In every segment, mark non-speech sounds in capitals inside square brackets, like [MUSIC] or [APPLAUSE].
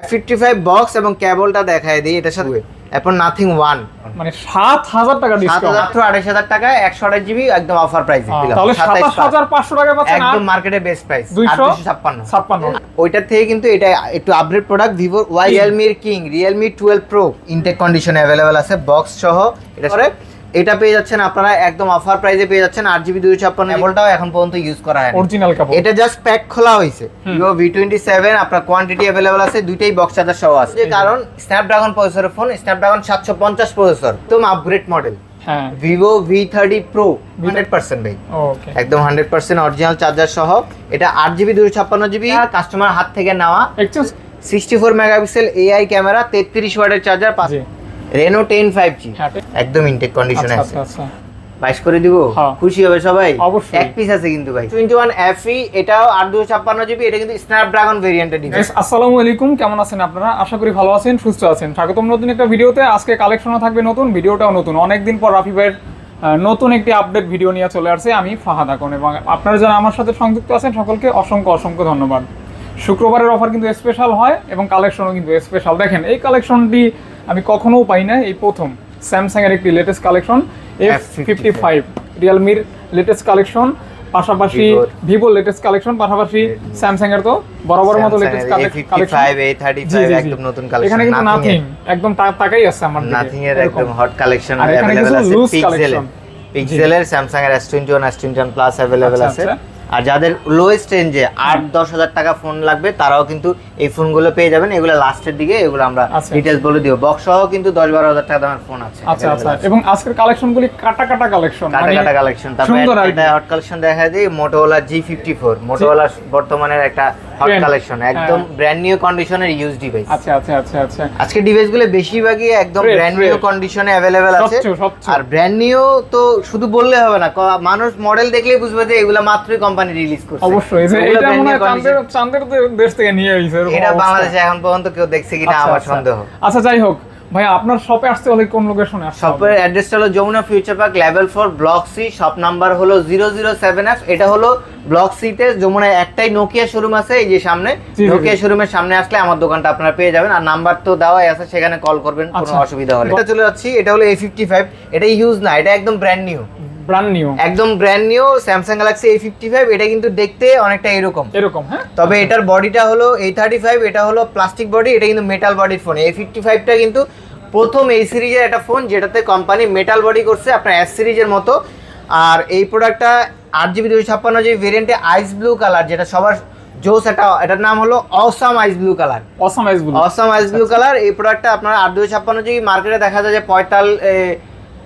Fifty five box এবং কেবলটা দেখায় দিই এটার সাথে এরপর নাথিং ওয়ান মানে সাত হাজার টাকা সাত হাজার আড়াইশ হাজার টাকা একশো আঠাশ জিবি একদম অফার প্রাইসে তাহলে সাতাশ হাজার পাঁচশো টাকা পাচ্ছেন একদম মার্কেটে বেস্ট প্রাইস দুইশো ছাপ্পান্ন। ছাপ্পান্ন। ওইটার থেকে কিন্তু এটা একটু update product Vivo Y রিয়েলমির king Realme twelve pro intact কন্ডিশনে অ্যাভেলেবেল আছে বক্স সহ। এটা এটা পেয়ে যাচ্ছেন আপনারা একদম অফার প্রাইসে পেয়ে যাচ্ছেন আট জিবি দুশো ছাপ্পান্ন কেবলটাও এখন পর্যন্ত ইউজ করা হয় অরিজিনাল কাপড় এটা জাস্ট প্যাক খোলা হয়েছে। ভিভো ভি টোয়েন্টি সেভেন আপনার কোয়ান্টিটি অ্যাভেলেবল আছে দুইটাই বক্স চার্জার সহ আছে। কারণ স্ন্যাপড্রাগন প্রসেসরের ফোন স্ন্যাপড্রাগন সাতশো পঞ্চাশ প্রসেসর একদম আপগ্রেড মডেল হ্যাঁ। Vivo V thirty pro hundred percent ভাই। ওকে একদম হান্ড্রেড পার্সেন্ট অরিজিনাল চার্জার সহ। এটা আট জিবি দুশো ছাপ্পান্ন জিবি কাস্টমার হাত থেকে নেওয়া। Sixty four megapixel AI camera তেত্রিশ ওয়াটের চার্জার পাঁচ রেনো টেন ফাইভ জি একদম ইনটেক কন্ডিশনে আচ্ছা আছে। আচ্ছা আচ্ছা। বাইশ করে দিব? হ্যাঁ। খুশি হবে সবাই? অবশ্যই। এক পিস আছে কিন্তু ভাই। টোয়েন্টি ওয়ান এফি এটাও আট দুশো ছাপ্পান্ন জিবি এটা কিন্তু স্ন্যাপড্রাগন ভেরিয়েন্টের ডিভাইস Guys, আসসালামু আলাইকুম। কেমন আছেন আপনারা? আশা করি ভালো আছেন সুস্থ আছেন। স্বাগতম নতুন একটা ভিডিওতে। আজকে কালেকশনও থাকবে নতুন ভিডিওটাও নতুন। অনেকদিন পর রাফি ভাইয়ের নতুন একটি আপডেট ভিডিও নিয়ে চলে আসছে। আমি ফাহাদ আকন এবং আপনারা যারা আমার সাথে সংযুক্ত আছেন সকলকে অসংখ্য অসংখ্য ধন্যবাদ। শুক্রবারের অফার কিন্তু স্পেশাল হয় এবং কালেকশনও কিন্তু স্পেশাল দেখেন এই কালেকশনটি আমি কখনো পাই না এই প্রথম। স্যামসাং এর একটি latest collection F fifty five রিয়েলমির latest collection পাশাপাশি Vivo- ভিভো লেটেস্ট কালেকশন পাশাপাশি স্যামসাং এর তো বরাবর মতো লেটেস্ট ফাইভ একদম নতুন কালেকশন এখানে কিন্তু নাথিং একদম তাকাই আছে আমার দিকে। নাথিং এর একদম হট কালেকশন কিছু আছে পিক্সেলের। পিক্সেলের স্যামসাং এর S twenty one S twenty one plus available আচ্ছা, আছে। আচ্ছা। আর যাদের লোয়েস্ট রেঞ্জে আট দশ হাজার টাকা ফোন লাগবে তারাও কিন্তু এই ফোনগুলো পেয়ে যাবেন। এগুলো লাস্টের দিকে এগুলো আমরা আচ্ছা। ডিটেলস বলে দিব। বক্স সহ কিন্তু দশ বারো হাজার টাকা দামের ফোন আছে। আচ্ছা আচ্ছা। এবং আজকের কালেকশনগুলি কাটা কাটা কালেকশন কাটা কাটা কালেকশন তারপরে হট কালেকশন দেখা যায় মোটোওয়ালা জি ফিফটি ফোর মোটোওয়ালা বর্তমানের একটা হট কালেকশন একদম। ব্র্যান্ড নিউ কন্ডিশনের ইউজ ডিভাইস আচ্ছা আচ্ছা আচ্ছা আচ্ছা। আজকে ডিভাইসগুলো বেশিরভাগই একদম ব্র্যান্ড নিউ কন্ডিশনে अवेलेबल আছে। আর ব্র্যান্ড নিউ তো শুধু বললে হবে না মানুষ মডেল দেখলেই বুঝবে যে এগুলো মাত্রই কোম্পানি রিলিজ করছে। অবশ্যই এটা মনে হয় চাঁদের চান্দের চাঁদের দেশ থেকে নিয়ে আইছে এটা বাংলাদেশে এখন পর্যন্ত কেউ দেখছে কিনা আচ্ছা, আমার আচ্ছা। সন্দেহ। আচ্ছা যাই হোক ভাই আপনার শপে আসতে হলে কোন লোকেশনে আসতে? শপের অ্যাড্রেসটা হলো Jamuna future park level four block C shop number হলো জিরো জিরো সেভেন এফ এটা হলো ব্লক সিতে যমুনায় একটাই নোকিয়া শোরুম আছে এই যে সামনে নোকিয়া শোরুমের সামনে আসলে আমার দোকানটা আপনারা পেয়ে যাবেন আর নাম্বার তো দেওয়াই আছে সেখানে কল করবেন কোনো আচ্ছা। অসুবিধা হলে এটা চলে যাচ্ছি এটা হলো এ ফিফটি ফাইভ এটা ইউজ না এটা একদম ব্র্যান্ড নিউ ব্র্যান্ড নিউ একদম brand new Samsung Galaxy A fifty five এটা কিন্তু দেখতে অনেকটা এরকম। এরকম হ্যাঁ? তবে এটার বডিটা হলো এই থার্টি ফাইভ এটা হলো প্লাস্টিক বডি এটা কিন্তু মেটাল বডির ফোন এ ফিফটি ফাইভটা কিন্তু প্রথম এই সিরিজের একটা ফোন যেটাতে কোম্পানি মেটাল বডি করছে আপনার এস সিরিজের মতো। আর এই প্রোডাক্টটা আট জিবি দুশো ছাপ্পান্ন জিবি ভেরিয়েন্টে আইস ব্লু কালার যেটা সবার জোস এটা এটার নাম হলো awesome ice blue colour awesome ice বলুন অসাম আইস ব্লু কালার এই প্রোডাক্টটা আপনার আট দুশো ছাপ্পান্ন জিবি মার্কেটে দেখা যায় যে পঁয়তাল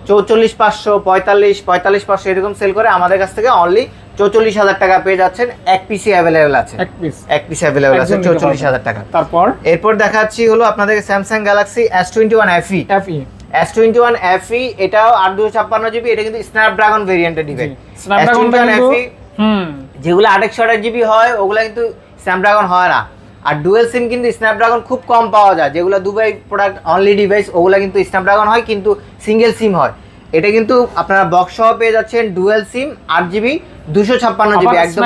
চৌচল্লিশ পাঁচশো পঁয়তাল্লিশ পঁয়তাল্লিশ পাঁচশো এরকম সেল করে আমাদের কাছ থেকে অনলি চৌচল্লিশ হাজার টাকা পেয়ে যাচ্ছেন। এক পিসি অ্যাভেলেবেল আছে। এক পিস এক পিস অ্যাভেলেবেল আছে চৌচল্লিশ হাজার টাকা। তারপর? এরপর দেখাচ্ছি হলো আপনাদের Samsung Galaxy S twenty one FE FE S twenty one FE এটাও আট দুশো ছাপ্পান্ন জিবি এটা কিন্তু স্ন্যাপড্রাগন ভেরিয়েন্টের ডিভাইস স্ন্যাপড্রাগনটা কিন্তু হুম। যেগুলো আটেকশো আঠাশ জিবি হয় ওগুলো কিন্তু স্ন্যাপড্রাগন হয় না। আর ডুয়েল সিম কিন্তু স্ন্যাপড্রাগন খুব কম পাওয়া যায় যেগুলো দুবাই প্রোডাক্ট অনলি ডিভাইস ওগুলো কিন্তু স্ন্যাপড্রাগন হয় কিন্তু সিঙ্গেল সিম হয়। এটা কিন্তু আপনারা বক্স সহ পেয়ে যাচ্ছেন ডুয়েল সিম আট জিবি দুশো ছাপ্পান্ন জিবি একদম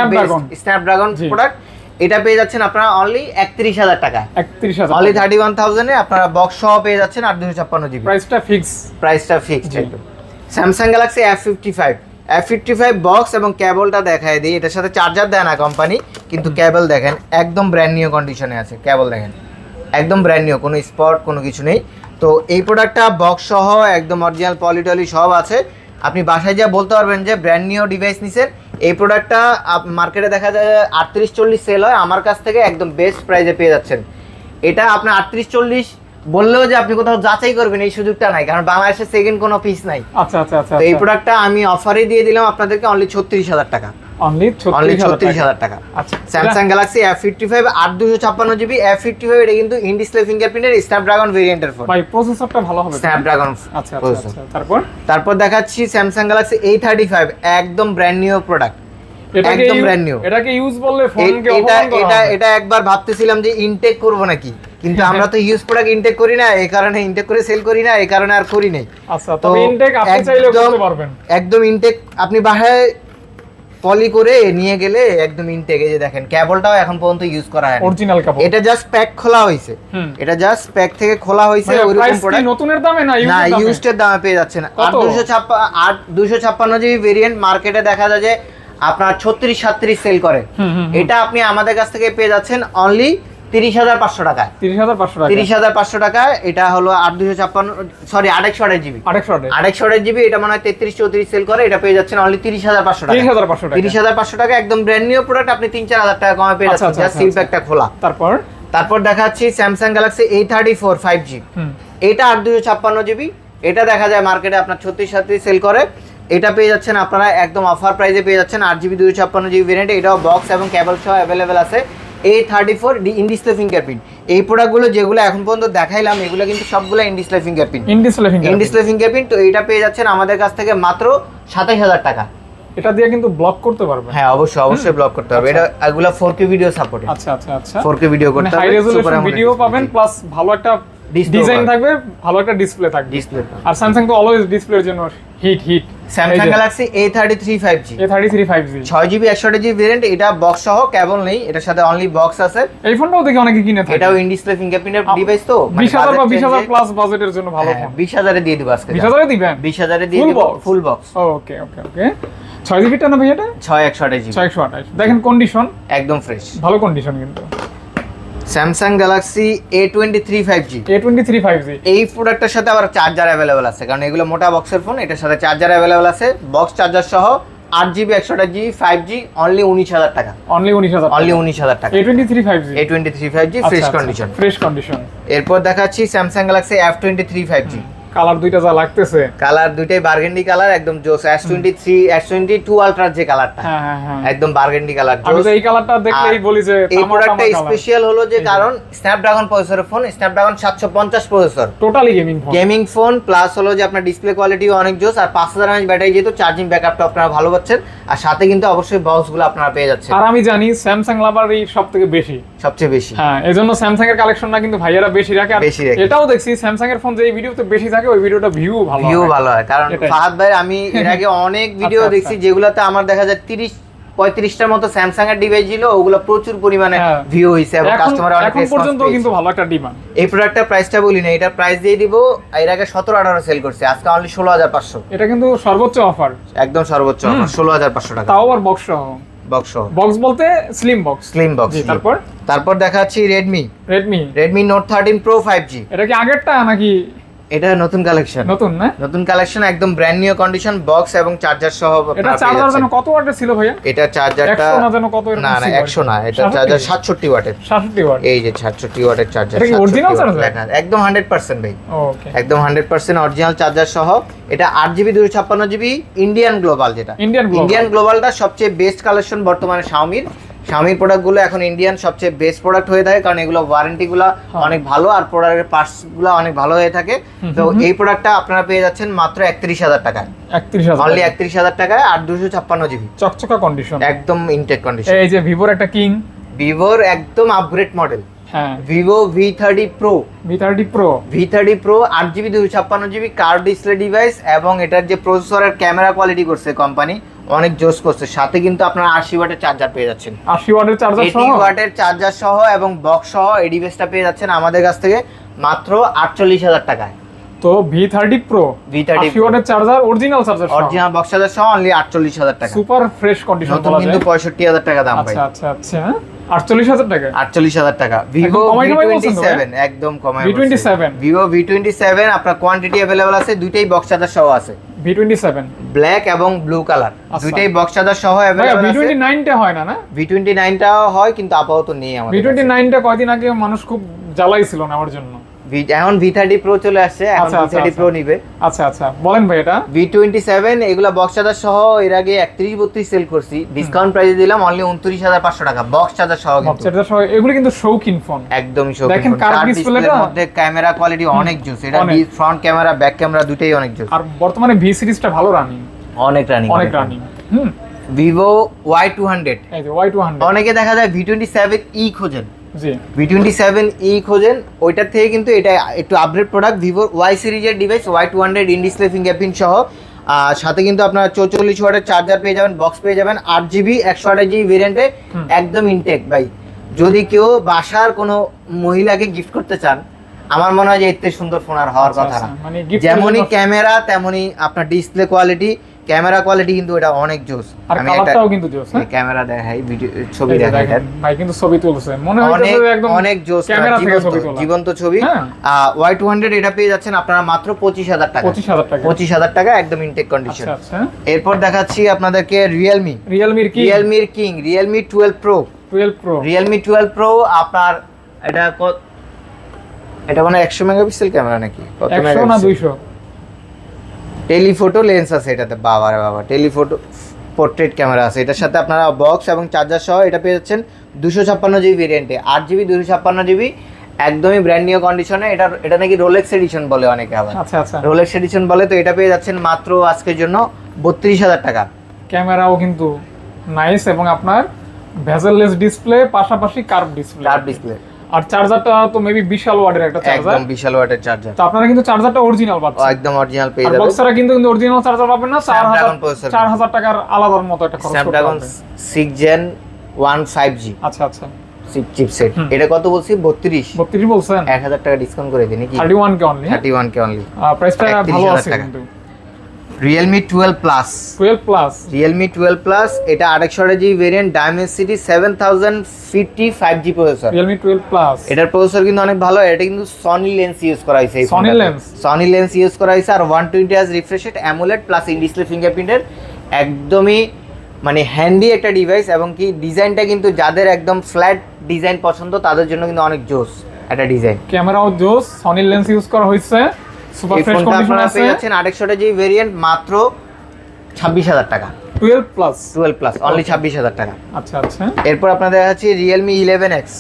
স্ন্যাপড্রাগন প্রোডাক্ট এটা পেয়ে যাচ্ছেন আপনারা অনলি একত্রিশ হাজার টাকা একত্রিশ হাজার অনলি থার্টি ওয়ান থাউজেন্ডে আপনারা বক্স সহ পেয়ে যাচ্ছেন আট দুশো ছাপ্পান্ন জিবি প্রাইসটা ফিক্স প্রাইসটা। একদম। Samsung Galaxy F fifty five fifty five box এবং কেবলটা দেখায় দিই। এটার সাথে চার্জার দেয় না কোম্পানি কিন্তু কেবল দেখেন, একদম ব্র্যান্ড নিউ কন্ডিশনে আছে। কেবল দেখেন, একদম ব্র্যান্ড নিউ কোনো স্পট কোনো কিছু নেই। তো এই প্রোডাক্টটা বক্স সহ, একদম অরিজিনাল পলিটলি সব আছে। আপনি বাসায় যা বলতে পারবেন যে ব্র্যান্ড নিউ ডিভাইস নিছেন, এই প্রোডাক্টটা মার্কেটে দেখা যায় আটত্রিশ চল্লিশ সেল হয়। আমার কাছ থেকে একদম বেস্ট প্রাইসে পেয়ে যাচ্ছেন। এটা আপনার আটত্রিশ চল্লিশ বললেও যে আপনি কোথাও যাচাই করবেন এই সুযোগটা নাই কারণ বাংলাদেশে সেকেন্ড কোনো পিস নাই। আচ্ছা আচ্ছা আচ্ছা তো এই প্রোডাক্টটা আমি অফারে দিয়ে দিলাম আপনাদেরকে অনলি ছত্রিশ হাজার টাকা। অনলি ছত্রিশ হাজার টাকা। আচ্ছা। Samsung Galaxy F fifty five আট দুশো ছাপ্পান্ন জিবি এফ ফিফটি ফাইভ এটা কিন্তু ইন ডিসপ্লে ফিঙ্গারপ্রিন্টের স্ন্যাপড্রাগন ভেরিয়েন্টের ফোন ভাই প্রসেসরটা ভালো হবে? স্ন্যাপড্রাগন আচ্ছা আচ্ছা আচ্ছা তারপর? তারপর দেখাচ্ছি Samsung Galaxy A thirty five একদম ব্র্যান্ড নিউ প্রোডাক্ট একদম brand new। এটাকে ইউজ বললে ফোনকে এটা এটা এটা একবার ভাবতেছিলাম যে ইনটেক করব নাকি। কিন্তু আমরা তো ইউজ প্রোডাক্ট ইনটেক করি না এই কারণে ইনটেক করে সেল করি না এই কারণে আর করি নাই। আচ্ছা তবে ইনটেক আপনি চাইলে করতে পারবেন। একদম ইনটেক আপনি বাসায় পলি করে নিয়ে গেলে একদম ইনটেক এই যে দেখেন কেবলটাও এখন পর্যন্ত ইউজ করা হয় অরিজিনাল কাপড় এটা জাস্ট প্যাক খোলা হয়েছে। এটা জাস্ট প্যাক থেকে খোলা ভাইয়া, ওইরকম প্রোডাক্ট নতুনের দামে না না? ইউজড দামে পেয়ে যাচ্ছেন আর কত? দুশো ছাপ্পান্ন আট দুশো ছাপ্পান্ন জিবি ভেরিয়েন্ট মার্কেটে দেখা যায় যে আপনার ছত্রিশ সাতত্রিশ সেল করে। এটা আপনি আমাদের কাছ থেকে পেয়ে যাচ্ছেন অনলি তিরিশ হাজার পাঁচশো টাকায়। 30500 টাকা তিরিশ হাজার পাঁচশো টাকায় এটা হলো আট দুশো ছাপ্পান্ন সরি আড়াইশো আড়াই জিবি টাকা আড়াইশো আড়াই জিবি এটা মনে হয় তেত্রিশ চৌত্রিশ সেল করে এটা পেয়ে যাচ্ছেন অনলি তিরিশ হাজার পাঁচশো টাকা 30500 টাকা তিরিশ হাজার পাঁচশো টাকা একদম ব্র্যান্ড নিউ প্রোডাক্ট আপনি তিন চার হাজার টাকা কমে পেয়ে আচ্ছা, যাচ্ছেন আচ্ছা, সিল আচ্ছা, প্যাকটা খোলা। তারপর? তারপর দেখাচ্ছি Samsung Galaxy A thirty four five G এটা আট দুশো ছাপ্পান্ন জিবি এটা দেখা যায় মার্কেটে আপনার ছত্রিশ সাতত্রিশ সেল করে। এটা পেয়ে যাচ্ছেন আপনারা একদম অফার প্রাইসে পেয়ে যাচ্ছেন আট জিবি দুশো ছাপ্পান্ন জিবি ভেরিয়েন্ট এটাও বক্স এবং কেবল সহ অ্যাভেলেবেল আছে। A thirty four in display fingerprint এই প্রোডাক্টগুলো যেগুলো এখন পর্যন্ত দেখাইলাম এগুলো কিন্তু সবগুলো in display fingerprint in display finger in fingerprint তো এটা পেয়ে যাচ্ছেন আমাদের কাছ থেকে মাত্র সাতাইশ হাজার টাকা। এটা দিয়ে কিন্তু ব্লক করতে পারবে হ্যাঁ অবশ্যই অবশ্যই ব্লক করতে হবে এটা এগুলো ফোর কে ভিডিও সাপোর্ট আচ্ছা আচ্ছা আচ্ছা। ফোর ভিডিও মানে করতে হাই হবে রেজোলিউশন ভিডিও পাবেন প্লাস ভালো একটা ডিজাইন থাকবে ভালো একটা ডিসপ্লে থাকবে। ডিসপ্লে আর স্যামসাং তো অলওয়েজ ডিসপ্লের জন্য hit hit Samsung Galaxy A thirty three five G A thirty three five G ছয় জিবি একশো জিবি ভেরিয়েন্ট এটা বক্স সহ কেবল নেই এটার সাথে অনলি বক্স আছে। এই ফোনটাও দেখি অনেকে কিনে থাকে। এটাও ইন ডিসপ্লে ফিঙ্গারপ্রিন্টের ডিভাইস তো মানে বিশ হাজার বা বিশ হাজার প্লাস বাজেটের জন্য ভালো ফোন বিশ হাজারে দিয়ে দিব আজকে বিশ হাজারে দিবেন? বিশ হাজারে দিয়ে দিব ফুল বক্স ওকে ওকে ওকে ছয় জিবিটা না ভাই এটা? ছয় একশো জিবি ছয় একশো আঠাশ। দেখেন কন্ডিশন একদম ফ্রেশ ভালো কন্ডিশন কিন্তু। Samsung Galaxy A twenty three five G A twenty three five G এই প্রোডাক্টের সাথে আবার চার্জার অ্যাভেলেবেল আছে কারণ এগুলো মোটা বক্সের ফোন এটার সাথে চার্জার অ্যাভেলেবেল আছে বক্স চার্জার সহ আট জিবি একশোটা জি ফাইভ জি অনলি উনিশ হাজার টাকা। অনলি উনিশ হাজার অনলি উনিশ হাজার টাকা। A twenty three five G A twenty three five G fresh condition fresh condition এরপর দেখাচ্ছি Samsung Galaxy F twenty three five G colour দুইটা যা লাগতেছে। কালার দুইটাই বার্গেন্ডি কালার একদম জোস। S twenty three S twenty two আলট্রার যে কালারটা হ্যাঁ হ্যাঁ হ্যাঁ। একদম বার্গেন্ডি কালার আমি তো এই কালারটা দেখলেই বলি যে এই প্রোডাক্টটা স্পেশাল হলো যে কারণ স্ন্যাপড্রাগন প্রসেসরের ফোন স্ন্যাপড্রাগন সাতশো পঞ্চাশ processor totally gaming phone gaming phone plus হলো যে আপনার ডিসপ্লে কোয়ালিটি অনেক জোস আর পাঁচ হাজার এমএচ ব্যাটারি যেহেতু চার্জিং ব্যাকআপটা আপনারা ভালো পাচ্ছেন আর সাথে কিন্তু অবশ্যই বক্সগুলো আপনারা পেয়ে যাচ্ছেন। আর আমি জানি স্যামসাং লাভারই সব থেকে বেশি। সবচেয়ে বেশি। হ্যাঁ এই জন্য স্যামসাং এর কালেকশনটা কিন্তু ভাইয়ারা বেশি রাখে। আর বেশি রাখে। এটাও দেখছি স্যামসাং এর ফোন যে এই ভিডিওতে বেশি থাকে ওই ভিডিওটা ভিউ ভালো ভিউ ভালো হয় কারণ ফাহাদ ভাই আমি এর [LAUGHS] আগে অনেক ভিডিও আচ্ছা, দেখছি যেগুলোতে আমার দেখা যায় তিরিশ পঁয়ত্রিশটার মতো স্যামসাং এর ডিভাইস ছিল ওগুলো প্রচুর পরিমাণে হ্যাঁ। ভিউ হয়েছে এবং কাস্টমার অনেক পর্যন্ত কিন্তু ভালো একটা ডিমান্ড এই প্রোডাক্টটার প্রাইসটা বলি না এটার প্রাইস দিয়ে দিব এর আগে সতেরো আঠারো সেল করছে আজকে অনলি ষোলো হাজার পাঁচশো। এটা কিন্তু সর্বোচ্চ অফার একদম সর্বোচ্চ ষোলো হাজার পাঁচশো টাকা। তাও আবার বক্স সহ। বক্স বক্স বলতে স্লিম বক্স স্লিম বক্স তারপর? তারপর দেখাচ্ছি Redmi Redmi Redmi Note thirteen pro five G এটা কি আগেরটা নাকি এটা নতুন কালেকশন নতুন না? নতুন কালেকশন একদম ব্র্যান্ড নিউ কন্ডিশন বক্স এবং চার্জার সহ এটা চার্জার। যেন কত ওয়াটের ছিল ভাইয়া? এটা চার্জারটা 100 না যেন কত না না ছিল একশো না এটা চার্জার সাতষট্টি ওয়াটের 67 ওয়াট এই যে সাতষট্টি ওয়াটের চার্জার এটা কি original charger? একদম হান্ড্রেড পার্সেন্ট ভাই। ওকে একদম হান্ড্রেড পার্সেন্ট অরিজিনাল চার্জার সহ। এটা আট জিবি দুশো ছাপ্পান্ন জিবি ইন্ডিয়ান গ্লোবাল যেটা। ইন্ডিয়ান গ্লোবালটা সবচেয়ে বেস্ট কালেকশন বর্তমানে শাওমির শাওমির প্রোডাক্টগুলো এখন ইন্ডিয়ান সবচেয়ে বেস্ট প্রোডাক্ট হয়ে থাকে কারণ এগুলো ওয়ারেন্টিগুলো গুলা অনেক ভালো আর প্রোডাক্টের পার্টসগুলো অনেক ভালো হয়ে থাকে। তো এই প্রোডাক্টটা আপনারা পেয়ে যাচ্ছেন মাত্র একত্রিশ হাজার টাকায়। 31000 অনলি একত্রিশ হাজার টাকায় আর দুশো ছাপ্পান্ন জিবি চকচকা কন্ডিশন একদম ইনটেক কন্ডিশন এই যে ভিভোর একটা কিং ভিভোর একদম আপগ্রেড মডেল হ্যাঁ। Vivo V thirty pro V thirty pro V thirty pro আট জিবি দুশো ছাপ্পান্ন জিবি কার ডিসপ্লে ডিভাইস এবং এটার যে প্রসেসরের ক্যামেরা কোয়ালিটি করছে কোম্পানি অনেক জোস করছে। সাথে কিন্তু আপনারা আশি ওয়াটের চার্জার পেয়ে যাচ্ছেন। আশি ওয়াটের চার্জার সহ? ওয়াটের চার্জার সহ এবং বক্স সহ এই ডিভাইসটা পেয়ে যাচ্ছেন আমাদের কাছ থেকে মাত্র আটচল্লিশ হাজার টাকায়। তো ভি থার্টি প্রো V30 আশি ওয়াটের charger original charger original box charger সহ অনলি আটচল্লিশ হাজার টাকা। সুপার ফ্রেশ কন্ডিশন নতুন কিন্তু পঁয়ষট্টি হাজার টাকা দাম আচ্ছা আচ্ছা আচ্ছা আটচল্লিশ হাজার টাকা। আটচল্লিশ হাজার টাকা। ভিভো ভি টোয়েন্টি বলছেন তো, সেভেন একদম কমাই V27 Vivo V twenty seven আপনার কোয়ান্টিটি অ্যাভেলেবল আছে দুইটাই বক্স চার্জার সহ আছে। ভি টোয়েন্টি সেভেন ব্ল্যাক এবং ব্লু কালার। দুইটাই বক্স চার্জার সহ অ্যাভেলেবল ভি টোয়েন্টি নাইনটা হয় না না? ভি টোয়েন্টি নাইনটাও হয় কিন্তু আপাতত নেই ভি আমাদের টোয়েন্টি নাইনটা কয়দিন আগে মানুষ খুব জ্বালাইছিল আমার জন্য। এখন ভি থার্টি প্রো চলে আসছে এখন আচ্ছা, ভি আচ্ছা, থার্টি আচ্ছা। প্রো নিবে। আচ্ছা আচ্ছা। বলেন ভাই এটা। ভি টোয়েন্টি সেভেন এগুলো বক্স চার্জার সহ এর আগে একত্রিশ বত্রিশ সেল করছি। ডিসকাউন্ট প্রাইসে দিলাম অনলি উনত্রিশ হাজার পাঁচশো টাকা। বক্স চার্জার সহ কিন্তু। চার্জার সহ এগুলো কিন্তু শৌখিন ফোন একদমই দেখেন curved display মধ্যে ক্যামেরা কোয়ালিটি অনেক জোস এটা ফ্রন্ট ক্যামেরা ব্যাক ক্যামেরা দুটেই অনেক জোস আর বর্তমানে ভি সিরিজটা ভালো রানিং অনেক রানিং অনেক running hmm. Vivo Y two hundred Y two hundred অনেকে দেখা যায় ভি টোয়েন্টি সেভেন ই খোঁজেন। জি। ভি টোয়েন্টি সেভেন ই খোঁজেন ওইটার থেকে কিন্তু এটা একটু আপগ্রেড প্রোডাক্ট ভিভোর ওয়াই সিরিজের device Y two hundred in display fingerprint সহ। আর সাথে কিন্তু আপনার চৌচল্লিশ ওয়াটের চার্জার পেয়ে যাবেন বক্স পেয়ে যাবেন আট জিবি একশো আঠাশ জিবি ভেরিয়েন্টে। একদম ইনটেক ভাই। যদি কেউ বাসার কোনো মহিলাকে গিফট করতে চান আমার মনে হয় যে এর সুন্দর ফোন আর হওয়ার আচ্ছা, কথা না। আচ্ছা, মানে gift যেমনই ক্যামেরা তেমনই আপনার ডিসপ্লে কোয়ালিটি ক্যামেরা কোয়ালিটি কিন্তু এটা অনেক জোস। আর কালারটাও কিন্তু জোস হ্যাঁ? ক্যামেরা দেখাই ভিডিও ছবি দেখাই ভাই কিন্তু ছবি তুলছে। মনে অনেক হইতেছে একদম অনেক জোস ক্যামেরা থেকে ছবি তোলা। জীবন্ত ছবি। হ্যাঁ। ওয়াই টু হান্ড্রেড এটা পেয়ে যাচ্ছেন আপনারা মাত্র পঁচিশ হাজার টাকা। পঁচিশ হাজার টাকা। পঁচিশ হাজার টাকা একদম ইনটেক কন্ডিশন আচ্ছা আচ্ছা। এরপর দেখাচ্ছি আপনাদেরকে রিয়েলমি রিয়েলমির কি রিয়েলমির king Realme twelve pro twelve pro Realme twelve pro আপনার এটা ক- এটা মানে একশো মেগাপিক্সেল ক্যামেরা নাকি? কত একশো না দুইশো? টেলিফোটো লেন্স আছে এটাতে বাবা রে বাবা টেলিফোটো পোর্ট্রেট ক্যামেরা আছে। এটার সাথে আপনারা বক্স এবং চার্জার সহ এটা পেয়ে যাচ্ছেন দুশো ছাপ্পান্ন জিবি ভেরিয়েন্টে আট জিবি দুশো ছাপ্পান্ন জিবি একদমই ব্র্যান্ড নিউ কন্ডিশনে এটা এটা নাকি রোলেক্স এডিশন বলে অনেকে আবার। আচ্ছা আচ্ছা। রোলেক্স এডিশন বলে তো এটা পেয়ে যাচ্ছেন মাত্র আজকের জন্য বত্রিশ হাজার টাকা। ক্যামেরাও কিন্তু নাইস এবং আপনার ভেজেললেস ডিসপ্লে পাশাপাশি কার্ভ ডিসপ্লে কার ডিসপ্লে আর চার্জারটা তো মেবি বিশাল ওয়াটের একটা চার্জার একদম বিশাল ওয়াটের চার্জার তো আপনারা কিন্তু চার্জারটা অরিজিনাল পাচ্ছেন। একদম অরিজিনাল পেয়ে যাবেন। বক্সারা কিন্তু অরিজিনাল চার্জার পাবেন না চার হাজার Snapdragon processor। চার হাজার টাকার আলাদার মতো একটা খরচ স্ন্যাপড্রাগন হবে six gen one five G আচ্ছা আচ্ছা। চিপসেট এটা কত বলছি? বত্রিশ। বত্রিশ বলছেন? এক হাজার টাকা ডিসকাউন্ট করে দিন কি? Thirty one K only thirty one K only প্রাইসটা 31,000 ভালো আছে কিন্তু। Realme twelve plus twelve plus Realme twelve plus এটা আরেকশো জি variant Dimensity seven thousand fifty five G processor Realme twelve plus এটার প্রসেসর কিন্তু অনেক ভালো এটা কিন্তু সনি লেন্স ইউজ করা হয়েছে Sony lens? Sony lens use করা হয়েছে আর ওয়ান টোয়েন্টি আজ refresh AMOLED plus in display ফিঙ্গারপ্রিন্টের একদমই মানে হ্যান্ডি একটা ডিভাইস এবং কি ডিজাইনটা কিন্তু যাদের একদম ফ্ল্যাট ডিজাইন পছন্দ তাদের জন্য কিন্তু অনেক জোস একটা ডিজাইন ক্যামেরাও জোস সনি লেন্স ইউজ করা হয়েছে সুপার ফ্রেশ কন্ডিশন আছে? পেয়ে যাচ্ছেন আরেকশো জি ভেরিয়েন্ট মাত্র ছাব্বিশ হাজার টাকা। Twelve plus twelve plus only ছাব্বিশ হাজার টাকা। আচ্ছা আচ্ছা। এরপর আপনাদের eleven X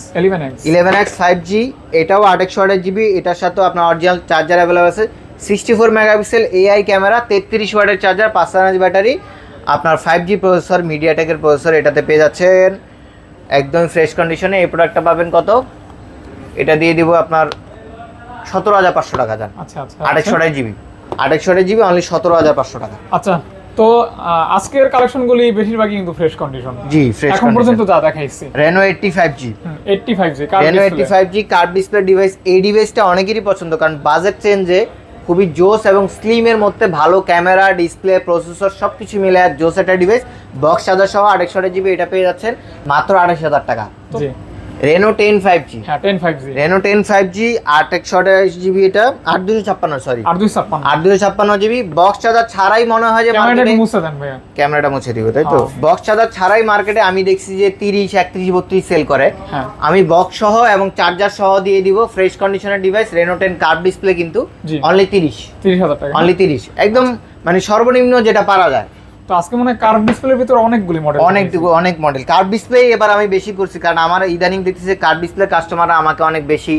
eleven X five G এটাও আট একশো আঠাশ জিবি এটার সাথেও আপনার অরিজিনাল চার্জার অ্যাভেলেবল আছে। Sixty four megapixel AI camera তেত্রিশ ওয়াটের চার্জার পাঁচ হাজার ব্যাটারি আপনার ফাইভ জি প্রসেসর মিডিয়াটেকের প্রসেসর এটাতে পেয়ে যাচ্ছেন। একদম ফ্রেশ কন্ডিশনে এই প্রোডাক্টটা পাবেন কত? এটা দিয়ে দিব আপনার সতেরো হাজার পাঁচশো টাকা যান। আচ্ছা আচ্ছা। আট জিবি। আট জিবি অনলি সতেরো হাজার পাঁচশো টাকা। আচ্ছা তো আজকের কালেকশনগুলি বেশিরভাগই কিন্তু ফ্রেশ কন্ডিশন জি ফ্রেশ এখন পর্যন্ত যা দেখাইছি। জি Reno eighty five G curved display device এই ডিভাইসটা অনেকেরই পছন্দ কারণ বাজেট চেঞ্জে খুবই জোস এবং স্লিমের মধ্যে ভালো ক্যামেরা ডিসপ্লে প্রসেসর সব কিছু মিলে এক জোস একটা ডিভাইস বক্স চার্জার সহ আড়াইশো জিবি এটা পেয়ে যাচ্ছেন মাত্র আড়াইশ হাজার টাকা। রেনো টেন ফাইভ জি হ্যাঁ ten five G Reno ten five G আট একশো আঠাশ জিবি এটা আট দুশো ছাপ্পান্ন সরি ছাপ্পান্ন। আট দুশো ছাপ্পান্ন জিবি বক্স চার্জার ছাড়াই মনে হয় যে মুছে দেন ভাইয়া। ক্যামেরাটা মুছে দিব তাই তো? হ্যাঁ। বক্স চার্জার ছাড়াই মার্কেটে আমি দেখছি যে তিরিশ একত্রিশ বত্রিশ সেল করে। হ্যাঁ। আমি বক্স সহ এবং চার্জার সহ দিয়ে দিব ফ্রেশ কন্ডিশনের device Reno ten curve display কিন্তু অনলি তিরিশ। তিরিশ হাজার টাকা। অনলি তিরিশ। একদম মানে সর্বনিম্ন যেটা পারা যায়। তো আজকে মনে হয় কার্ভ ডিসপ্লের ভিতরে অনেকগুলি মডেল অনেক অনেক মডেল কার্ভ ডিসপ্লে এবার আমি বেশি করছি কারণ আমার ইদানিং দেখতেছি কার্ভ ডিসপ্লে কাস্টমাররা আমাকে অনেক বেশি।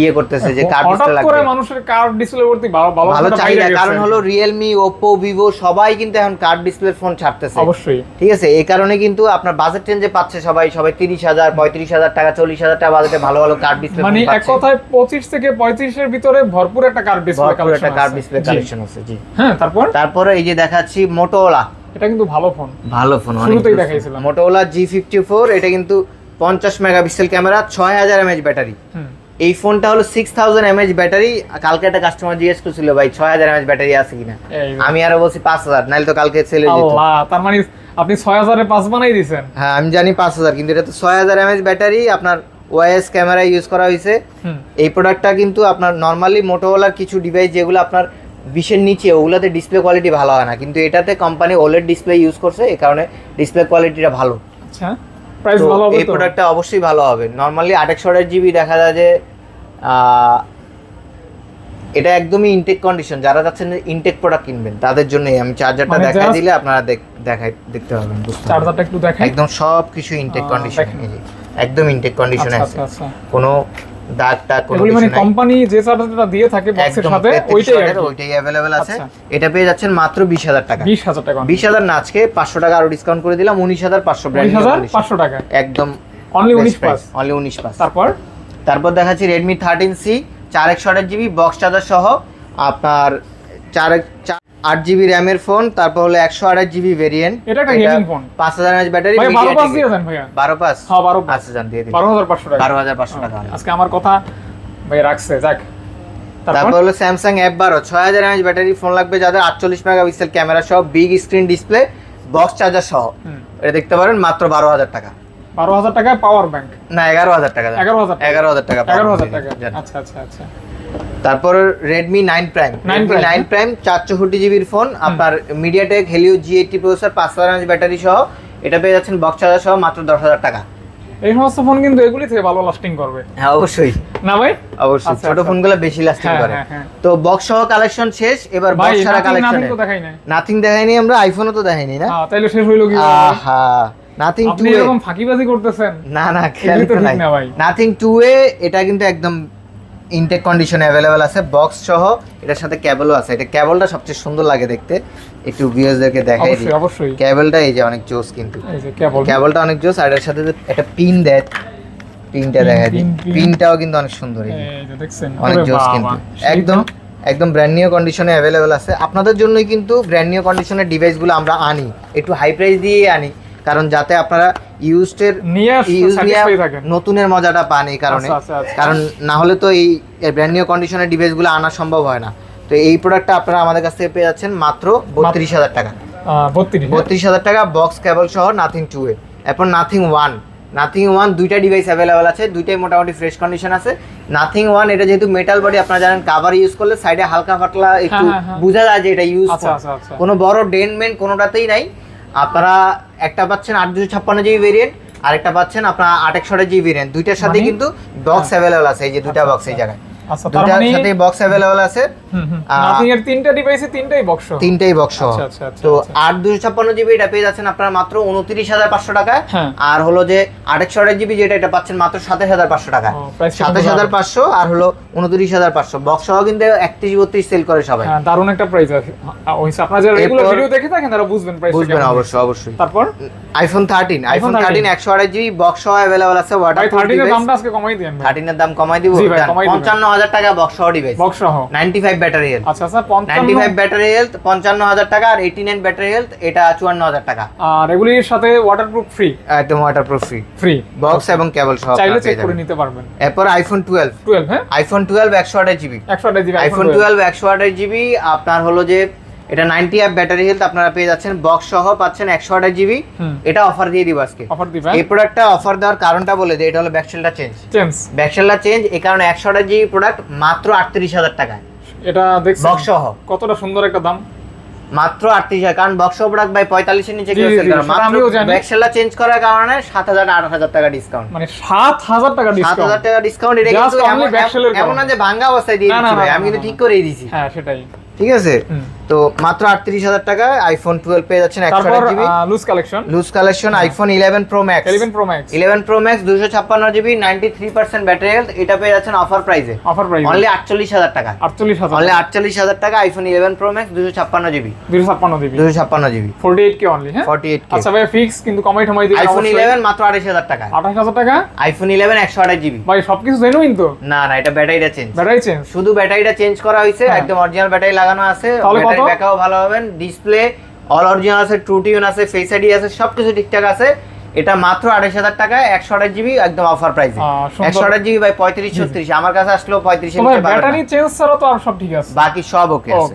ইয়ে করতেছে যে কার্ভ ডিসপ্লে করে মানুষের কার্ভ ডিসপ্লে প্রতি ভালো চাহিদা কারণ হলো রিয়েলমি ওপো ভিভো সবাই কিন্তু এখন কার্ভ ডিসপ্লে ফোন ছাড়তেছে। অবশ্যই। ঠিক আছে? এই কারণে কিন্তু আপনার বাজেট রেঞ্জে পাচ্ছে সবাই সবাই তিরিশ হাজার পঁয়ত্রিশ হাজার টাকা চল্লিশ হাজার টাকা বাজেটে ভালো ভালো কার্ড ডিসপ্লে মানে এক কথায় পঁচিশ থেকে পঁয়ত্রিশের ভিতরে ভরপুর একটা কার্ভ ডিসপ্লে একটা কালেকশন আছে। জি। হ্যাঁ তারপর? তারপরে এই যে দেখাচ্ছি মোটোলা এটা কিন্তু ভালো ফোন। ভালো ফোন শুরুতেই দেখাইছিলাম। মোটোলা জি ফিফটি ফোর এটা কিন্তু পঞ্চাশ মেগাপিক্সেল ক্যামেরা ছয় হাজার এমএচ ব্যাটারি। এই ফোনটা হলো সিক্স থাউজেন্ড এমএচ ব্যাটারি। কালকে একটা কাস্টমার জিজ্ঞেস করছিল ভাই ছয় হাজার এমএচ ব্যাটারি আছে কিনা? আমি আরও বলছি পাঁচ হাজার নাহলে তো কালকে আল্লাহ তার মানে আপনি ছয় হাজারে পাঁচ বানাই দিছেন? হ্যাঁ আমি জানি পাঁচ হাজার কিন্তু এটা তো ছয় হাজার এমএচ ব্যাটারি আপনার ওয়াইএস ক্যামেরা ইউজ করা হয়েছে। এই প্রোডাক্টটা কিন্তু আপনার নর্মালি মোটোওয়ালার কিছু ডিভাইস যেগুলো আপনার বিশের নিচে ওগুলোতে ডিসপ্লে কোয়ালিটি ভালো হয় না। কিন্তু এটাতে কোম্পানি ওলেড ডিসপ্লে ইউজ করছে এই কারণে ডিসপ্লে কোয়ালিটিটা ভালো। আচ্ছা প্রাইস ভালো হবে এই প্রোডাক্টটা অবশ্যই ভালো হবে। নর্মালি আঠাশ জিবি দেখা যায় যে এটা একদমই ইনটেক কন্ডিশন যারা যাচ্ছেন ইনটেক প্রোডাক্ট কিনবেন তাদের জন্যই আমি চার্জারটা মানে দেখাই দিলে আপনারা দেখ- দেখাই দেখতে পাবেন। চার্জারটা একটু দেখাই। একদম সব কিছু ইনটেক কন্ডিশন একদম ইনটেক কন্ডিশনে আচ্ছা আছে। আচ্ছা আচ্ছা। কোনো দাগ টাগ কোনো মানে। কোম্পানি যে চার্জারটা দিয়ে থাকে বক্সের সাথে ওইটাই ওইটাই অ্যাভেলেবেল আছে। আচ্ছা। এটা পেয়ে যাচ্ছেন মাত্র বিশ হাজার টাকা। বিশ হাজার টাকা। বিশ হাজার না আজকে পাঁচশো টাকা আরও ডিসকাউন্ট করে দিলাম উনিশ হাজার পাঁচশো পাঁচশো টাকা। একদম অনলি উনিশ পাঁচ অনলি উনিশ পাঁচ তারপর? তারপর দেখাচ্ছি রেডমি থার্টিন সি চার একশো আঠাশ জিবি বক্স চার্জার সহ আপনার চার এক- চা- আট জিবি র্যামের ফোন তারপর হলো একশো আঠাশ জিবি ভেরিয়েন্ট এটা একটা gaming phone। পাঁচ হাজার এমএচ ব্যাটারি বারো পাঁচ দিয়ে দেন ভাইয়া। বারো পাঁচ? হ্যাঁ, 12 পাঁচ। আচ্ছা যান দিয়ে দিন বারো হাজার পাঁচশো টাকা। বারো হাজার পাঁচশো টাকা। আজকে আমার কথা ভাই রাখছে যাক। তারপর? হলো স্যামসাং এফ বারো ছয় হাজার এমএচ ব্যাটারি ফোন লাগবে যাদের আটচল্লিশ মেগাপিক্সেল ক্যামেরা সহ big screen display box charger সহ। এটা দেখতে পারেন মাত্র বারো হাজার টাকা। বারো হাজার টাকায় পাওয়ার ব্যাংক না এগারো হাজার টাকা এগারো হাজার টাকা। এগারো হাজার টাকা এগারো হাজার টাকা। আচ্ছা আচ্ছা আচ্ছা। তারপর Redmi nine prime nine prime চারশোষট্টি জিবির ফোন আপনার MediaTek Helio G eighty processor পাঁচ হাজার এমএচ ব্যাটারি সহ এটা পেয়ে যাচ্ছেন বক্স চার্জার সহ মাত্র দশ হাজার টাকা। এই সমস্ত ফোন কিন্তু এগুলি থেকে ভালো লাস্টিং করবে। হ্যাঁ অবশ্যই। না ভাই? অবশ্যই। আচ্ছা, ছোট আচ্ছা। ফোনগুলো বেশি লাস্টিং হ্যাঁ, করে। হ্যাঁ, হ্যাঁ। তো বক্স সহ কালেকশন শেষ এবার বক্স ছাড়া কালেকশন নাথিং তো দেখাই নাই। নাথিং দেখাইনি আমরা আইফোনও তো দেখাইনি না? হ্যাঁ তাইলে শেষ হইল কি আহা নাথিং টু আপনি এরকম ফাঁকিবাজি করতেছেন? না না এগুলি তো নাই। না। নাথিং টু এ এটা কিন্তু একদম ইনটেক কন্ডিশনে অ্যাভেলেবেল আছে বক্স সহ এটার সাথে ক্যাবলও আছে। এটা ক্যাবলটা সবচেয়ে সুন্দর লাগে দেখতে। একটু ভিউয়ারদেরকে দেখাই দিই। অবশ্যই অবশ্যই। ক্যাবলটা এই যে অনেক জোস কিন্তু। এই যে কেবল ক্যাবলটা অনেক জোস আর এর সাথে যে একটা পিন দেয় পিনটা দেখা দিই। পিনটাও কিন্তু অনেক সুন্দর এই যে। দেখছেন অনেক জোস কিন্তু। একদম একদম ব্র্যান্ড নিউ কন্ডিশনে অ্যাভেলেবেল আছে। আপনাদের জন্যই কিন্তু ব্র্যান্ড নিউ কন্ডিশনের ডিভাইসগুলো আমরা আনি। একটু হাই প্রাইস দিয়ে আনি। কারণ যাতে আপনারা ইউজডের নিয়ে আসতে ইউজ নিয়ে satisfy থাকেন। নতুনের মজাটা পান এই কারণে। আচ্ছা, আচ্ছা, আচ্ছা। কারণ না হলে তো এই ব্র্যান্ড নিউ কন্ডিশনের ডিভাইসগুলো আনা সম্ভব হয় না। তো এই প্রোডাক্টটা আপনারা আমাদের কাছ থেকে পেয়ে যাচ্ছেন মাত্র বত্রিশ হাজার টাকা। বত্রিশ বত্রিশ হাজার টাকা বক্স কেবল সহ নাথিং টু এ। এরপর নাথিং ওয়ান নাথিং ওয়ান দুইটা ডিভাইস অ্যাভেলেবেল আছে দুইটাই মোটামুটি ফ্রেশ কন্ডিশন আছে। নাথিং ওয়ান এটা যেহেতু মেটাল বডি আপনারা জানেন কাভার ইউজ করলে সাইডে হালকা ফাটলা একটু হ্যাঁ, হ্যাঁ। বোঝা যায় যে এটা ইউজ কোনো বড় ডেনমেন্ট কোনোটাতেই নাই। আপনারা একটা পাচ্ছেন আট দুশো ছাপ্পান্ন জিবি ভেরিয়েন্ট আরেকটা পাচ্ছেন আপনার আট একশো জিবি ভেরিয়েন্ট দুইটার সাথে মানে? কিন্তু বক্স অ্যাভেলেবেল আছে এই যে দুইটা বক্স এই জায়গায়। আচ্ছা তার মানে সাথে বক্স অ্যাভেলেবেল আছে। হুম হুম। আহ, নাথিং এর তিনটা ডিভাইসে তিনটাই বক্স তিনটেই বক্স সহ আচ্ছা, আচ্ছা, আচ্ছা, তো আচ্ছা। আট দুশো ছাপ্পান্ন জিবি এটা পেয়ে যাচ্ছেন আপনারা মাত্র উনত্রিশ হাজার পাঁচশো টাকায়। হ্যাঁ। আর হলো যে আটেকশো আঠাশ জিবি যেটা এটা পাচ্ছেন মাত্র সাতাশ হাজার পাঁচশো টাকায়। ও, price টা সাতাশ কিন্তু হাজার পাঁচশো আর হলো উনত্রিশ হাজার পাঁচশো। বক্স সহ কিন্তু একত্রিশ বত্রিশ সেল করে সবাই। হ্যাঁ দারুণ একটা প্রাইস আছে। ওইসে আপনারা যারা রেগুলার ভিডিও দেখে থাকেন তারা বুঝবেন প্রাইস বুঝবেন অবশ্যই অবশ্যই। তারপর? আইফোন থার্টিন আইফোন 13 থার্টিন একশো আঠাশ জিবি বক্স সহ আছে ওয়াটার 13 এর দামটা আজকে কমাই দেন ভাই। থার্টিনের দাম কমাই দিব ভাই, কমাই দিবেন। পঞ্চান্ন হাজার টাকা বক্স সহ ডিভাইস বক্স সহ। নাইনটি ফাইভ ব্যাটারি হেলথ আচ্ছা আচ্ছা 95 ব্যাটারি হেলথ পঞ্চান্ন হাজার টাকা আর এইটি নাইন ব্যাটারি হেলথ এটা চুয়ান্ন হাজার টাকা। আর এগুলির সাথে ওয়াটারপ্রুফ ফ্রি একদম ওয়াটারপ্রুফ ফ্রি ফ্রি বক্স এবং কেবল সহ চাইলে চেক করে নিতে পারবেন। এরপর আইফোন টুয়েলভ 12 হ্যাঁ? আইফোন টুয়েলভ একশো আঠাশ জিবি 128 জিবি আইফোন টুয়েলভ একশো আঠাশ জিবি আপনার হলো যে এটা নাইনটি অ্যাপ ব্যাটারি হেলথ আপনারা পেয়ে যাচ্ছেন বক্স সহ পাচ্ছেন একশো আঠাশ জিবি এটা অফার দিয়ে দিব আজকে। অফার দিবেন এই প্রোডাক্টটা অফার দেওয়ার কারণটা বলে যে এটা হলো ব্যাকসেলটা চেঞ্জ চেঞ্জ ব্যাকসেলটা চেঞ্জ এই কারণে একশো আঠাশ জিবি প্রোডাক্ট মাত্র আটত্রিশ হাজার টাকায়। এটা দেখছেন? বক্স সহ। কতটা সুন্দর একটা দাম। মাত্র আটত্রিশ হাজার কারণ বক্স প্রোডাক্ট বাই পঁয়তাল্লিশের নিচে কেউ সেল করে মাত্র। ব্যাকসেলটা চেঞ্জ করার কারণে সাত হাজার আট হাজার টাকা ডিসকাউন্ট মানে 7000 টাকা সাত ডিসকাউন্ট হাজার টাকা ডিসকাউন্ট এটা কিন্তু এমন- না যে ভাঙ্গা অবস্থায় দিয়ে দিচ্ছি ভাই আমি কিন্তু ঠিক করেই দিছি। হ্যাঁ সেটাই। ঠিক আছে। তো মাত্র আটত্রিশ হাজার টাকায় আইফোন টুয়েলভ পেয়ে যাচ্ছেন একশো GB loose collection loose collection iPhone eleven pro max 11 pro max eleven pro max দুশো ছাপ্পান্ন GB ninety three percent battery health এটা পেয়ে যাচ্ছেন অফার প্রাইসে অফার প্রাইস অনলি আটচল্লিশ হাজার টাকা 48000 অনলি আটচল্লিশ হাজার টাকা আইফোন ইলেভেন প্রো ম্যাক্স দুশো ছাপ্পান্ন জিবি 256 দিবি দুশো ছাপ্পান্ন জিবি 48 কে অনলি হ্যাঁ? ফর্টি এইট আচ্ছা ভাই ফিক্স কিন্তু কমাই ঠমাই দিবেন আইফোন ইলেভেন মাত্র আঠাশ হাজার টাকা 28000 টাকা? আইফোন ইলেভেন একশো আঠাশ জিবি ভাই সবকিছু জেনুইন তো? না না এটা ব্যাটারিটা চেঞ্জ ব্যাটারি চেঞ্জ শুধু ব্যাটারিটা চেঞ্জ করা হয়েছে হ্যাঁ। একদম অরিজিনাল ব্যাটারি লাগানো আছে তাহলে কত? ব্যাকআপ ভালো হবেন ডিসপ্লে অল অরিজিনাল আছে ট্রু টিউন আছে ফেস আইডি আছে সবকিছু ঠিকঠাক আছে। এটা মাত্র আড়াইশ হাজার টাকায় একশো আঠাশ জিবি একদম অফার প্রাইসে। একশো আঠাশ জিবি বাই পঁয়ত্রিশ ছত্রিশ। আমার কাছে আসলেও পঁয়ত্রিশ ব্যাটারি চেঞ্জ ছাড়া তো আর সব ঠিক আছে। বাকি সব ওকে আছে।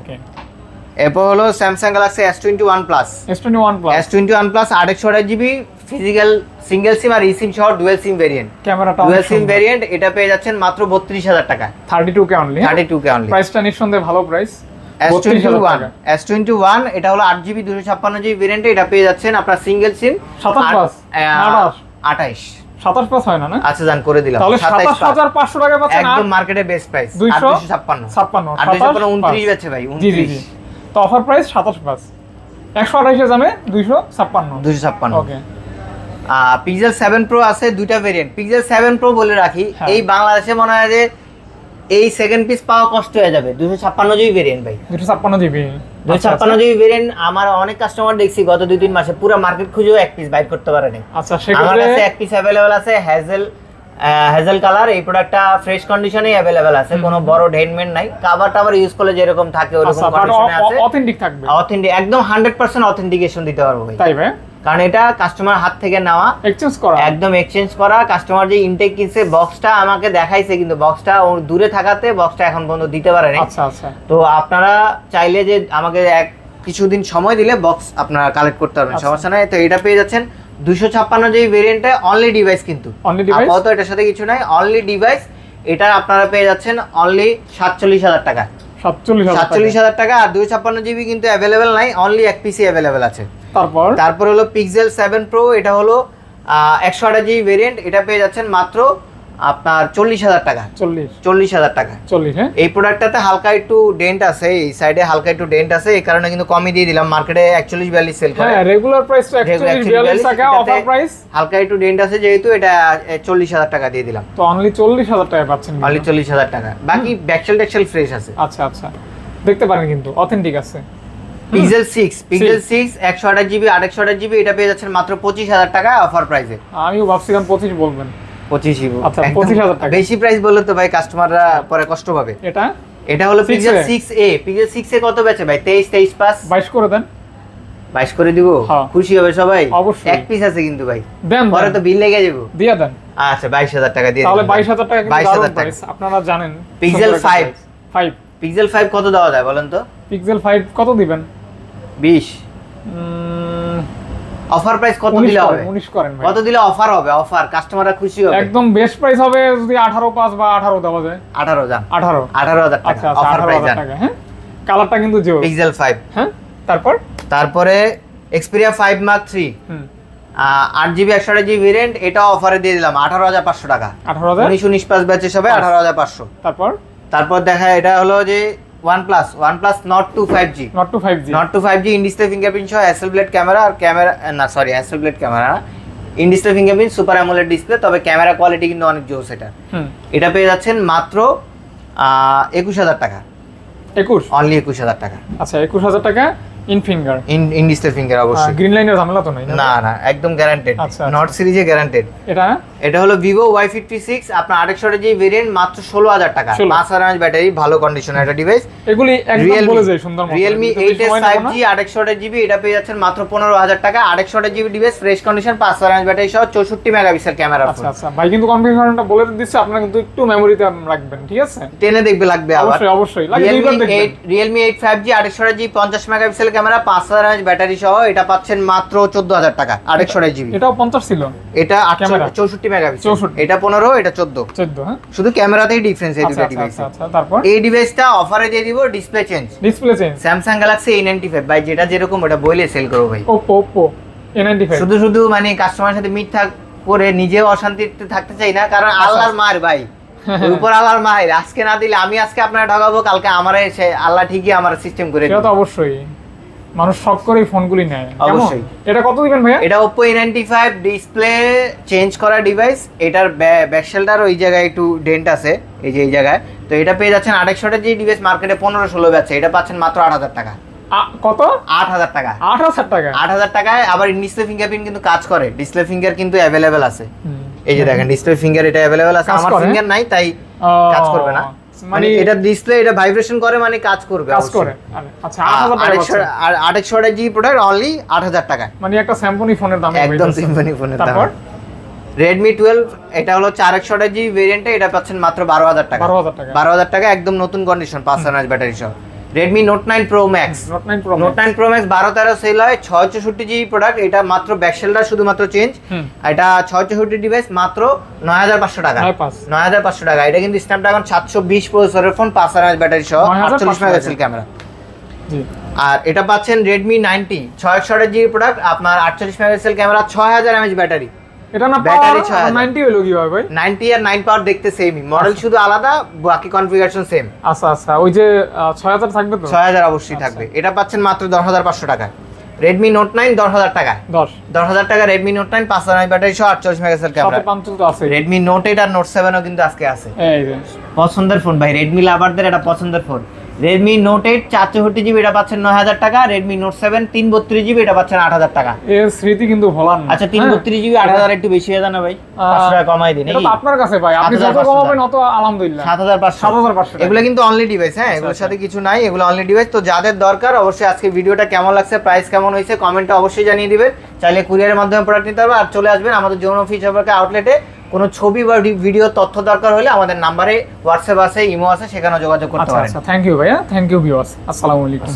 এরপর হলো Samsung Galaxy S twenty one plus S21 plus S twenty one plus আড়াইশো আঠাশ জিবি ফিজিক্যাল সিঙ্গেল সিম আর ইসিম সহ ডুয়েল সিম ভেরিয়েন্ট ক্যামেরাটা ডুয়েল সিম ভেরিয়েন্ট এটা পেয়ে যাচ্ছেন মাত্র বত্রিশ হাজার টাকায়। 32 K only thirty two K only প্রাইসটা নিঃসন্দেহে ভালো price S twenty one S twenty one এটা হলো আট জিবি দুশো ছাপ্পান্ন জিবি ভেরিয়েন্টে এটা পেয়ে যাচ্ছেন আপনার সিঙ্গেল সিম 27 plus, আঠাশ। আঠাইশ। 27 প্লাস হয় না না? আচ্ছা জান করে দিলাম। তাহলে 27500 টাকা পাচ্ছেন একদম মার্কেটে বেস্ট প্রাইস 200 ছাপ্পান্ন। 56 আর দুশো ছাপ্পান্ন 27 উনত্রিশ পাঁচ। বেচে ভাই জি জি উনত্রিশ। জি তো অফার প্রাইস 27 প্লাস। 128 এর দামে 256 দুশো ছাপ্পান্ন। ওকে পিক্সেল সেভেন প্রো আছে দুইটা ভেরিয়েন্ট পিক্সেল সেভেন প্রো বলে রাখি হ্যাঁ। এই বাংলাদেশে মনে হয় যে এই সেকেন্ড পিস পাওয়া কষ্ট হয়ে যাবে। দুশো ছাপ্পান্ন জিবি ভেরিয়েন্ট ভাই। 256 জিবি দুশো ছাপ্পান্ন জিবি ভেরিয়েন্ট আমার অনেক কাস্টমার দেখছি গত দুই তিন মাসে পুরো মার্কেট খুঁজেও এক পিস করতে পারেনি। আচ্ছা আমার কাছে এক পিস অ্যাভেলেবল আছে হ্যাজেল হেজেল কালার এই প্রোডাক্টটা ফ্রেশ কন্ডিশনেই অ্যাভেলেবেল আছে কোনো বড় ডেনমেন্ট নাই। কাভার টাভার ইউজ করলে যেরকম থাকে ওরকম আচ্ছা কন্ডিশনে আছে। অথেন্টিক থাকবে। অথেন্টিক একদম হান্ড্রেড পার্সেন্ট অথেন্টিকেশন দিতে পারব ভাই। তাই ভাই? কারণ এটা কাস্টমার হাত থেকে নেওয়া এক্সচেঞ্জ করা। একদম এক্সচেঞ্জ করা। কাস্টমার যে ইনটেক কিনছে বক্সটা আমাকে দেখাইছে কিন্তু বক্সটা ওর দূরে থাকাতে বক্সটা এখন পর্যন্ত দিতে পারেনি। আচ্ছা আচ্ছা। তো আপনারা চাইলে যে আমাকে এক কিছুদিন সময় দিলে বক্স আপনারা কালেক্ট করতে পারবেন আচ্ছা। সমস্যা নাই। তো এটা পেয়ে যাচ্ছেন দুশো ছাপ্পান্ন যে ভেরিয়েন্টে অনলি ডিভাইস কিন্তু। আপাতত এটার সাথে কিছু নাই অনলি ডিভাইস এটা আপনারা পেয়ে যাচ্ছেন অনলি সাতচল্লিশ হাজার টাকা সাতচল্লিশ হাজার টাকা। আর দুই ছাপ্পান্ন জিবি কিন্তু অ্যাভেলেবেল নাই অনলি এক পিসি অ্যাভেলেবেল আছে। তারপর? তারপর হলো পিক্সেল সেভেন প্রো এটা হলো একশো আঠাশ জিবি ভেরিয়েন্ট এটা পেয়ে যাচ্ছেন মাত্র আপনার চল্লিশ হাজার টাকা। চল্লিশ। চল্লিশ হাজার টাকা। চল্লিশ হ্যাঁ? এই প্রোডাক্টটাতে হালকা একটু ডেন্ট আছে এই সাইডে হালকা একটু ডেন্ট আছে এই কারণে কিন্তু কমই দিয়ে দিলাম। মার্কেটে একচল্লিশ বিয়াল্লিশ সেল করে। হ্যাঁ রেগুলার প্রাইস তো একচল্লিশ একচল্লিশ, টাকা অফার প্রাইস হালকা একটু ডেন্ট আছে যেহেতু এটা চল্লিশ হাজার টাকা দিয়ে দিলাম। তো অনলি চল্লিশ হাজার টাকা পাচ্ছেন অনলি চল্লিশ হাজার টাকা। বাকি ব্যাকসেল ট্যাক্সেল ফ্রেশ আছে। আচ্ছা আচ্ছা। দেখতে পারেন কিন্তু অথেন্টিক আছে। পিক্সেল সিক্স পিক্সেল সিক্স একশো আঠাশ জিবি আর একশো আঠাশ জিবি এটা পেয়ে যাচ্ছেন মাত্র পঁচিশ হাজার টাকা অফার প্রাইসে আমিও ভাবছিলাম পঁচিশ বলবেন। পঁচিশ আচ্ছা, 25,000 টাকা। বেশি প্রাইস বললে তো ভাই কাস্টমাররা পরে কষ্ট পাবে। এটা? এটা হলো 6A pixel six A pixel six A কত বেচে ভাই? তেইশ তেইশ পাস বাইশ করে দেন। বাইশ করে দিব? হ্যাঁ। খুশি হবে সবাই? অবশ্যই। এক পিস আছে কিন্তু ভাই। দেন পরে তো বিল লেগে যাব। দিয়ে দেন। আচ্ছা বাইশ হাজার টাকা দিয়ে তাহলে দিলাম। বাইশ হাজার টাকা কিন্তু 22,000 টাকা। আপনারা জানেন Pixel 5 ফাইভ পিক্সেল ফাইভ কত দেওয়া যায় বলেন তো? পিক্সেল ফাইভ কত দিবেন? বিশ। অফার প্রাইস কত দিলে হবে? করেন উনিশ করেন ভাই। কত দিলে অফার হবে? অফার কাস্টমাররা খুশি হবে? একদম বেস্ট প্রাইস হবে যদি আঠারো পাঁচ বা আঠারো দেওয়া যায়। আঠারো যান। আঠারো। আঠারো হাজার টাকা আচ্ছা আচ্ছা অফার প্রাইস টাকা হ্যাঁ? কালারটা কিন্তু জিও। পিক্সেল ফাইভ হ্যাঁ? তারপর? তারপরে এক্সপিরিয়া ফাইভ মার্ক থ্রি হুম। আট জিবি একশো আট জিবি ভেরিয়েন্ট এটা অফারে দিয়ে দিলাম আঠারো হাজার পাঁচশো টাকা। আঠারো হাজার? উনিশ উনিশ পাঁচ ব্যাচের সবাই আঠারো হাজার পাঁচশো। তারপর? তারপর দেখা এটা হলো যে two five G not two five G not two five G in display fingerprint সহ অ্যাসেল ব্লেড ক্যামেরা আর ক্যামেরা না sorry Hasselblad camera in display fingerprint super AMOLED display তবে ক্যামেরা কোয়ালিটি কিন্তু অনেক জোস এটা। হুম। এটা পেয়ে যাচ্ছেন মাত্র একুশ হাজার টাকা। একুশ? অনলি একুশ হাজার টাকা। আচ্ছা একুশ হাজার টাকা in finger in in display finger অবশ্যই। গ্রিন লাইনের ঝামেলা তো নাই না? না একদম গ্যারান্টেড। নট সিরিজে গ্যারান্টেড এটা? এটা হলো ভিভো ওয়াই ফিফটি সিক্স আপনার আরেকশো যে ভেরিয়েন্ট মাত্র ষোলো হাজার টাকা। পাঁচ হাজার ব্যাটারি ভালো কন্ডিশনের একটা ডিভাইস এগুলি Realme eight S five G আরেকশো GB এটা পেয়ে যাচ্ছেন মাত্র পনেরো হাজার টাকা। আরেকশো জিবি ডিভাইস ফ্রেশ কন্ডিশন পাঁচ হাজার ব্যাটারি সহ চৌষট্টি মেগাপিক্সেল ক্যামেরা আচ্ছা আচ্ছা। ভাই কিন্তু কনফিগারেশনটা বলে দিচ্ছে আপনারা কিন্তু একটু মেমোরিতে রাখবেন ঠিক আছে? টেনে দেখবে লাগবে আবার। অবশ্যই অবশ্যই। লাগবে রিয়েলমি এইট ফাইভ জি আরেকশো জি পঞ্চাশ মেগাপিক্সেল ক্যামেরা পাঁচ হাজার ব্যাটারি সহ এটা পাচ্ছেন মাত্র চোদ্দ হাজার টাকা আরেকশো জিবি। এটাও পঞ্চাশ ছিল? এটা চৌষট্টি 64 মেগাপিক্সেল। এটা 15 এটা 14 14 হ্যাঁ? শুধু ক্যামেরাতেই ডিফারেন্স আচ্ছা, এই দুটো আচ্ছা, আচ্ছা, আচ্ছা তারপর? এই ডিভাইসটা অফারে দিয়ে দিব display change display change Samsung Galaxy A95 ভাই যেটা যেরকম ওটা বইলে সেল করো ভাই। A95 শুধু শুধু মানে কাস্টমারের সাথে মিথ্যা করে নিজে অশান্তিতে থাকতে চাই না কারণ আল্লাহর মার ভাই। উপর আল্লাহর মার আজকে না দিলে আমি আজকে আপনারা ঠকাবো কালকে আমার আল্লাহ ঠিকই আমার সিস্টেম করে তো অবশ্যই। মানুষ শখ করে এই ফোনগুলি নেয়। অবশ্যই। এটা কত দিবেন ভাইয়া? এটা নাইনটি ফাইভ ডিসপ্লে চেঞ্জ করা ডিভাইস এটার ব্যাকশেলটার ওই জায়গায় একটু ডেন্ট আছে এই যে এই জায়গায়। তো এটা পেয়ে যাচ্ছেন আড়াইশোটা যে ডিভাইস মার্কেটে পনেরো ষোলো যাচ্ছে এটা পাচ্ছেন মাত্র আট হাজার টাকা। কত? আট হাজার টাকা। আট হাজার টাকা? আট হাজার টাকায় আবার ডিসপ্লে ফিঙ্গারপ্রিন্ট কিন্তু কাজ করে। ডিসপ্লে ফিঙ্গার কিন্তু অ্যাভেলেবেল আছে। এই যে দেখেন ডিসপ্লে ফিঙ্গার এটা অ্যাভেলেবেল আছে। আমার ফিঙ্গার নাই তাই কাজ করবে না। মানে মানে এটা ডিসপ্লে এটা ভাইব্রেশন করে মানে কাজ করবে কাজ করে। আচ্ছা আর আরেকশো জি প্রোডাক্ট অনলি আট হাজার টাকা মানে একটা স্যাম্পনি ফোনের দাম একদম সিম্পনি ফোনের দাম। তারপর? রেডমি টুয়েলভ এটা হলো চার একশো জি ভেরিয়েন্টে এটা পাচ্ছেন মাত্র বারো হাজার টাকা। বারো হাজার টাকা। বারো হাজার টাকা একদম নতুন কন্ডিশন পাঁচ হাজার ব্যাটারি সহ। Redmi note nine pro max note nine pro note nine pro max বারো তেরো সেল হয় ছয় চৌষট্টি জিবি প্রোডাক্ট এটা মাত্র ব্যাকশেলটা শুধুমাত্র চেঞ্জ। এটা ছয় চৌষট্টি ডিভাইস মাত্র নয় হাজার পাঁচশো টাকা। নয় হাজার পাঁচশো টাকা। এটা কিন্তু স্ন্যাপড্রাগন সাতশো বিশ প্রসেসরের ফোন পাঁচ হাজার ব্যাটারি সহ 9500 আটচল্লিশ মেগাপিক্সেল ক্যামেরা আর এটা পাচ্ছেন রেডমি নাইনটি ছয় একশো জিবি প্রোডাক্ট আপনার আটচল্লিশ মেগাপিক্সেল ক্যামেরা ছয় হাজার এমএচ ব্যাটারি এটা না ব্যাটারি ছয় হাজার। নাইনটি হলো কি ভাই? নাইনটি আর নাইন পাওয়ার দেখতে সেমই মডেল শুধু আলাদা বাকি কনফিগারেশন সেম আচ্ছা আচ্ছা। ওই যে ছয় হাজার থাকবে তো? ছয় হাজার অবশ্যই থাকবে। এটা পাচ্ছেন মাত্র দশ হাজার পাঁচশো টাকায় রেডমি নোট নাইন দশ হাজার টাকায় দশ। দশ হাজার টাকা রেডমি নোট নাইন পাঁচ হাজার ব্যাটারি সহ আটচল্লিশ মেগাপিক্সেল ক্যামেরা সাথে পাঞ্চল তো আছে রেডমি নোট এইট আর নোট সেভেনও কিন্তু আজকে আছে। এই যে। পছন্দের ফোন ভাই রেডমি লাভারদের এটা পছন্দের ফোন রেডমি নোট এইট চার চৌষট্টি জিবি এটা পাচ্ছেন নয় হাজার টাকা। রেডমি নোট সেভেন তিন বত্রিশ জিবি এটা পাচ্ছেন আট হাজার টাকা। এর স্মৃতি কিন্তু ভোলার না। আচ্ছা তিন হ্যাঁ? বত্রিশ জিবি আট হাজার একটু বেশি হয়ে না ভাই? পাঁচশো টাকা কমাই দিন আপনার কাছে ভাই। আপনি যত কমাবেন অত আলহামদুলিল্লাহ। সাত হাজার পাঁচশো সাত হাজার পাঁচশো এগুলো কিন্তু অনলি ডিভাইস হ্যাঁ? এগুলোর আচ্ছা। সাথে কিছু নাই এগুলো অনলি ডিভাইস তো যাদের দরকার অবশ্যই আজকে ভিডিওটা কেমন লাগছে প্রাইস কেমন হয়েছে কমেন্টে অবশ্যই জানিয়ে দিবেন। চাইলে কুরিয়ারের মাধ্যমে প্রোডাক্ট নিতে হবে। আর চলে আসবেন আমাদের যৌন অফিস সম্পর্কে আউটলেটে কোনো ছবি বা ভিডিও তথ্য দরকার হলে আমাদের নাম্বারে হোয়াটসঅ্যাপ আছে ইমো আছে সেখানে যোগাযোগ করতে আচ্ছা পারেন। আচ্ছা থ্যাংক ইউ ভাইয়া থ্যাংক ইউ ভিউয়ার্স আসসালামু আলাইকুম।